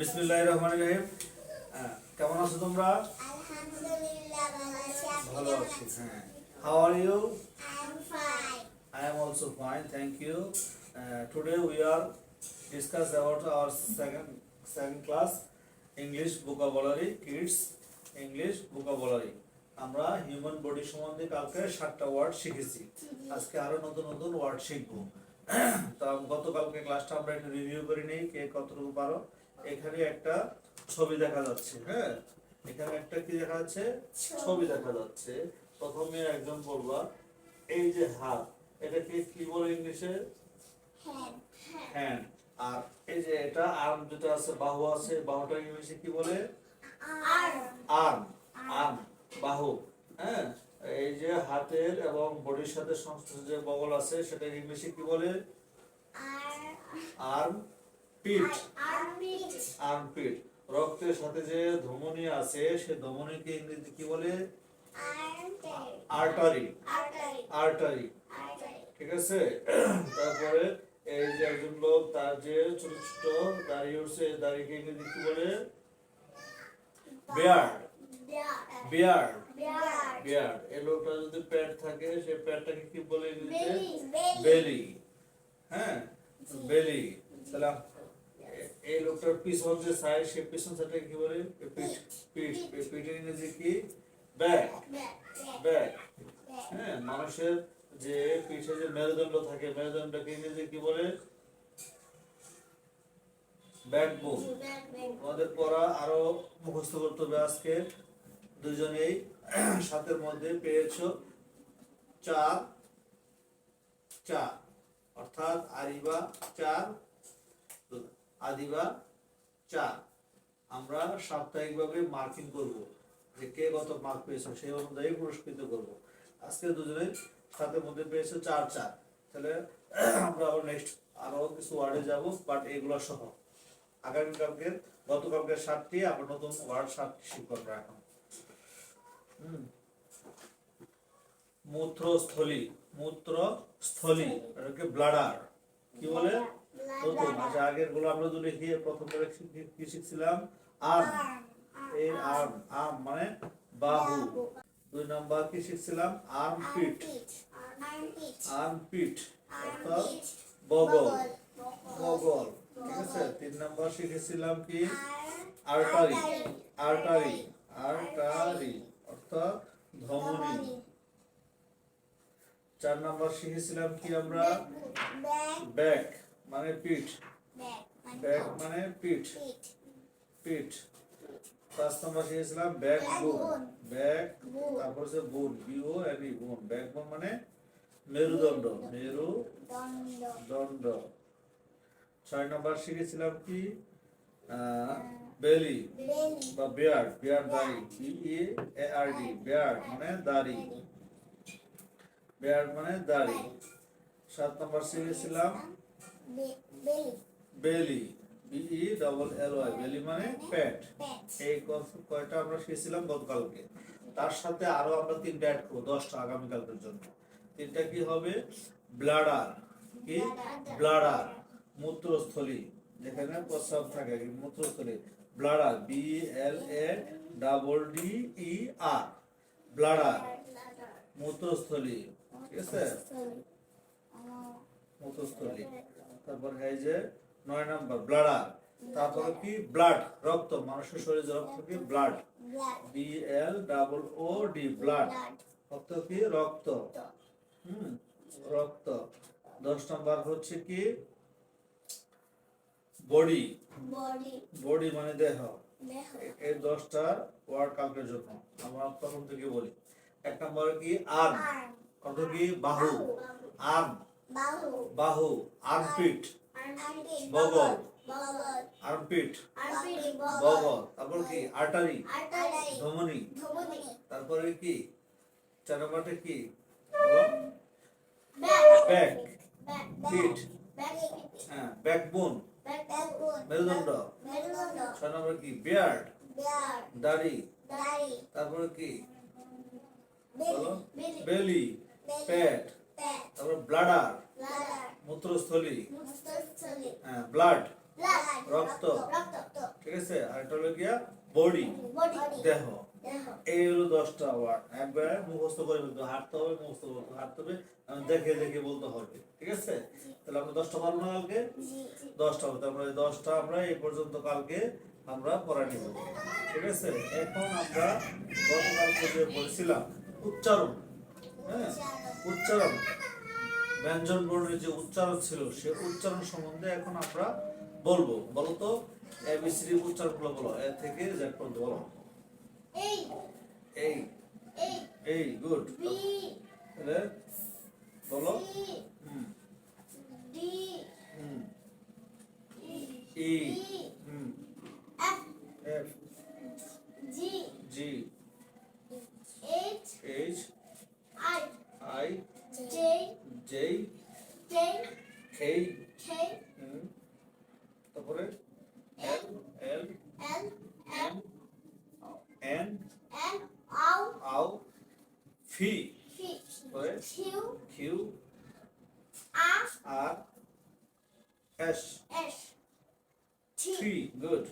বিসমিল্লাহ রহমান রহিম। হ্যাঁ, কেমন আছো তোমরা? ভালো আছি। হ্যাঁ। How are you I am also fine you. Uh, today we are discuss about our second second class English vocabulary kids English vocabulary. আমরা হিউম্যান বডি সম্বন্ধে কালকে সাতটা ওয়ার্ড শিখেছি। আজকে আরও নতুন নতুন ওয়ার্ড শিখব। তা গতকালকে ক্লাসটা আমরা একটু রিভিউ করে নিই কে কতটুকু পারো। এখানে একটা ছবি দেখা যাচ্ছে হ্যাঁ? এখানে একটা কি দেখা যাচ্ছে? ছবি। দেখা যাচ্ছে। প্রথমে একজন বলবা এই যে হাত এটাকে কি বলে ইংলিশে? হ্যান্ড হ্যান্ড আর এই যে এটা আর্ম যেটা আছে বাহু আছে বাহুটা ইংলিশে কি বলে? আর্ম। আর্ম। বাহু হ্যাঁ? এই যে হাতের এবং বডির সাথে সংশ্লিষ্ট যে বগল আছে সেটা ইংলিশে কি বলে? আর্ম। পিঠ আর্মপিট রক্তের সাথে যে ধমনী আছে সে ধমনীকে ইংরেজিতে কি বলে? আর্টারি আর্টারি ঠিক আছে? তারপরে এই যে একজন লোক তার যে ছোট ছোট দাঁড়িয়ে উঠছে দাড়িকে ইংরেজি কি বলে? বিয়ার্ড বিয়ার্ড বিয়ার্ড এই লোকটা যদি প্যাড থাকে সে প্যাডটাকে কি বলে ইংরেজিতে? বেলি হ্যাঁ? বেলি তাহলে এই লোকটার পিছন যে সাইড সে পিছন কি বলে? ইংরেজি কি? ব্যাক ব্যাক হ্যাঁ মানুষের যে যে মেরুদণ্ড থাকে ইংরেজি কি বলে? ব্যাকবোন। আমাদের পড়া আরও মুখস্থ করতে আজকে। দুজনেই সাতের মধ্যে পেয়েছ চার চার। অর্থাৎ আরিবা চার আদিবা চার আমরা সাপ্তাহিকভাবে মার্কিং করব যে কে কত মার্ক পেয়েছ, সেই অনুযায়ী পুরস্কৃত করব। আজকে দুজনে সাতের মধ্যে পেয়েছ চার চার। তাহলে আমরা আবার নেক্সট আরও কিছু ওয়ার্ডে যাব বাট এগুলো সহ। আগামীকালকে, গতকালকে সাতটি, আবার নতুন ওয়ার্ড সাতটি শিখব আমরা এখন। মূত্রস্থলী। মূত্রস্থলী, এটাকে ব্লাডার। কি বলে? আগেরগুলো আমরা যদি প্রথম করে কি- শিখছিলাম? আর্ম আর্ম মানে বাহু। দুই নাম্বার কি শিখছিলাম? আর্ম পিট আর্ম পিট অর্থাৎ বগল। বগল। ঠিক আছে? তিন নাম্বার শিখেছিলাম কি? আর্টারি। আর্টারি। আর্টারি। অর্থাৎ ধমনী। চার নাম্বার শিখেছিলাম কি আমরা? ব্যাক মানে পিঠ। ব্যাক মানে পিঠ। পিঠ। পাঁচ নম্বর শিখেছিলাম ব্যাক বোন. ব্যাক তারপর হচ্ছে বোন বিও এনি বোন। ব্যাক বোন মানে মেরুদণ্ড। মেরু দণ্ড ছয় নম্বর শিখেছিলাম কি? Belly belly. বা বিয়ার্ড বিয়ার্ড দাড়ি। B A R D beard মানে দাড়ি। বিয়ার্ড মানে দাড়ি। সাত নম্বর শিখেছিলাম belly. B E double L Y belly মানে পেট এই কয়টা আমরা শিখেছিলাম গতকালকে। তার সাথে আরও আমরা তিনটা অ্যাড করব দশটা আগামীকালকের জন্য। তিনটা কি হবে? ব্লাডার কি? ব্লাডার মূত্রস্থলী। যেখানে প্রস্রাব থাকে কি মূত্রস্থলী। Bladder B L A double D E R bladder মূত্রস্থলী। ঠিক আছে? মূত্রস্থলী। তারপর এই যে নয় নাম্বার ব্লাডার তারপরে কি? ব্লাড রক্ত। মানুষের শরীরে রক্ত কি? Blood B L double O D blood রক্ত কি? রক্ত। হুম রক্ত। দশ নাম্বার হচ্ছে কি? বডি বডি মানে দেহ। এই দশটা ওয়ার্ড কালকের জন্য আমরা প্রথম থেকে বলি। এক নম্বর কি? আর্ম কত কি? বাহু। আর্ম বাহু। বাহু আর্ম পিট আর্মপিট বগল বগল। আর্ম পিট আর্মপিট বগল। তারপর কি? আর্টারি আর্টারি ধমনী। ধমনী। তারপরে কি? চার নম্বরটা কি ব্যাক পিঠ হ্যাঁ ব্যাকবোন ব্যাক ব্যাকবোন মেরুদণ্ড। মেরুদণ্ড। ছয় নম্বর কি? বিয়ার্ড দাড়ি। তারপরে কি? বেলি। পেট তারপর ব্লাডার মূত্রস্থলী হ্যাঁ ব্লাড রক্ত। ঠিক আছে? আর এটা হলো গিয়া বডি দেহ। এই হলো দশটা ওয়ার্ড একবারে মুখস্থ করে ফেলতে হবে। হাঁটতে হবে মুখস্থ করতে হবে, হাঁটতে হবে দেখে দেখে বলতে হবে। ঠিক আছে? তাহলে আমরা দশটা পারব না কালকে? দশটা হবে। তারপরে দশটা আমরা এই পর্যন্ত কালকে আমরা পড়া নিব। ঠিক আছে? এখন আমরা গতকালকে যে বলছিলাম উচ্চারণ। হ্যাঁ? উচ্চারণ। ব্যঞ্জন বর্ণের যে উচ্চারণ ছিল সে উচ্চারণ সম্বন্ধে এখন আমরা বলব। বলো তো এবিসিডি উচ্চারণগুলো বলো। এ থেকে জেড পর্যন্ত বলো। এই। এই। এই। গুড। তাহলে বলো। হুম। D. Hmm. E E E hmm F F G G H H I I J J K K K hmm তারপরে L L L M N N O O P P তারপরে Q Q R R S S T three good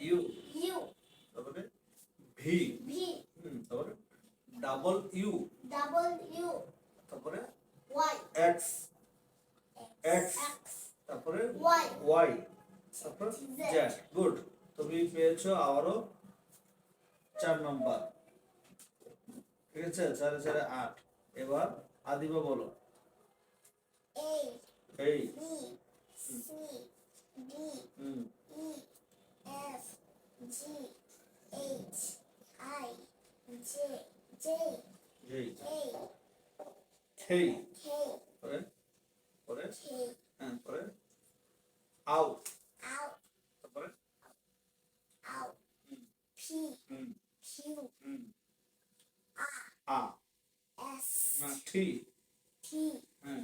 U U তারপরে V V hmm তারপরে double U double U তারপরে Y X X তারপরে Y তারপর. Z good তুমি পেয়েছ আবারও চার নম্বর। ঠিক আছে? চারে চারে আট। এবার আদিবা বলো। A এই। B C D hmm. E F G H I J J এই K K পরে হ্যাঁ পরে আউ তারপরে? হুম। হুম। আ। না টি। হ্যাঁ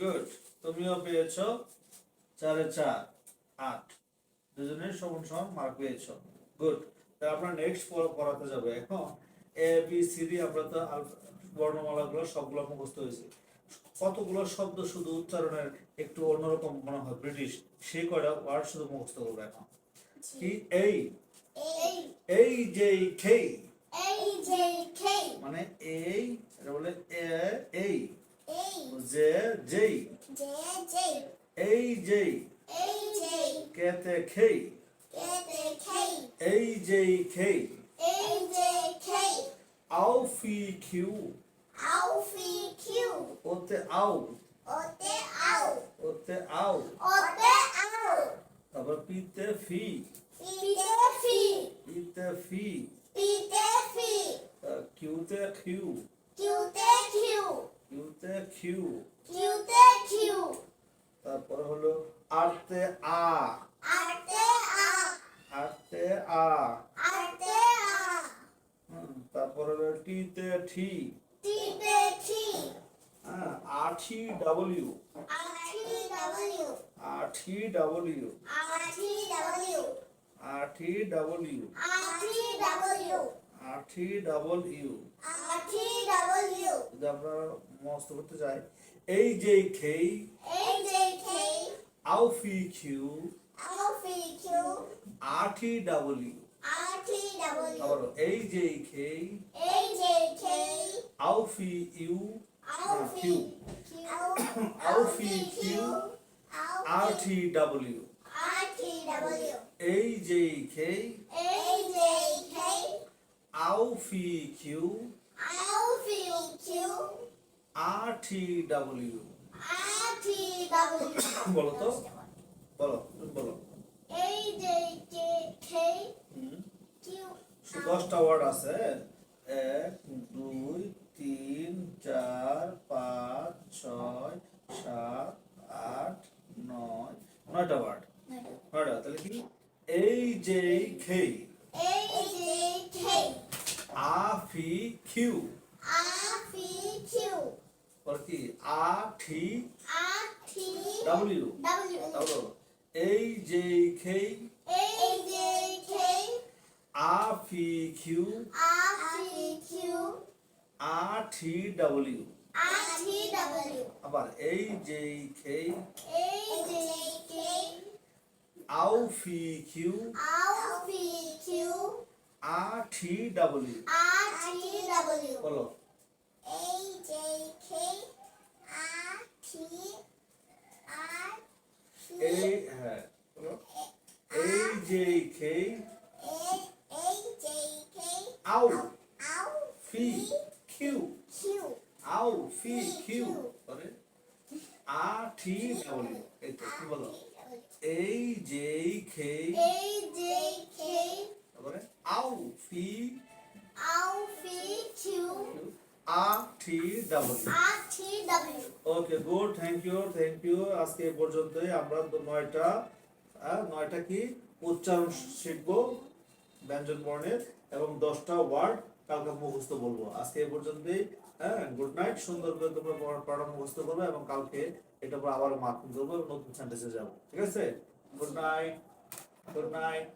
গুড। তুমিও পেয়েছ চারে চার আট। দুজনের সমান সমান মার্ক পেয়েছ। গুড। আমরা নেক্সট পড়াতে যাব। এখন এ বি সি ডি আমরা তো বর্ণমালাগুলো সবগুলো মুখস্থ হয়েছে। কতগুলো শব্দ শুধু উচ্চারণের একটু অন্যরকম মনে হয় ব্রিটিশ? সেই কয়টা ওয়ার্ড শুধু মুখস্থ করব এখন। কি? এই। এই। যে খেই। মানে এই এটা বলে এ এই। যে যেই। এই যেই। কেতে খেই। K K. এই যেই খেই A J K. O P Q Alfie Q. ওতে আউ Ote Au. ওতে আউ Ote Au. তারপর পিতে ফি Pite Fi ইতে ফি Pite Fi আহ, কিউতে কিউ Qte Q. কিউতে কিউ Qte Q. তারপর হলো আরতে আ Arte A. আরতে a Arte A হুম, তারপর হলো টিতে ঠি। Tite T হ্যাঁ R T W. RTW R T W. RTW R T W. RTW R T W RTW যদি আপনারা মস্ত করতে চাই এই যে খেই AJK O P Q Q. R T W আবার এই খেই AJK O P U Alfie Q. Alfie Q. R T W এই খেই AJK O P Q Q. R T W RTW বলো দশটা ওয়ার্ড আছে। এক দুই তিন চার পাঁচ ছয় সাত আট নয় নয়টা ওয়ার্ড নয়টা। তাহলে কি? এই যে খেই AJK Alfie Q. Alfie Q পর কি? আঠি RT ডাবলিউ W তাহলে এই যে খেই AJK O P Q RTQ R T W R T W আবার এই যে K A J K O P Q Q R T W R T W বলো। A J K R T R এই হ্যাঁ বলো এই যে K A A J K O R P Q Q P fee Q পরে আর T W এই তো কি বলো এই যে কে A J K তারপরে O P R V Q okay good thank you thank you আজকে এ পর্যন্তই। আমরা নয়টা আহ, নয়টা কি? উচ্চারণ শিখব ব্যঞ্জন বর্ণের এবং দশটা ওয়ার্ড কালকে মুখস্থ বলব। আজকে এ পর্যন্তই হ্যাঁ গুড নাইট সুন্দর করে তোমরা পড়া- পড়া মুখস্থ করবে এবং কালকে এটা পর আবার মার্কিং করব এবং নতুন সেন্টেন্সে যাব। ঠিক আছে? Good night good night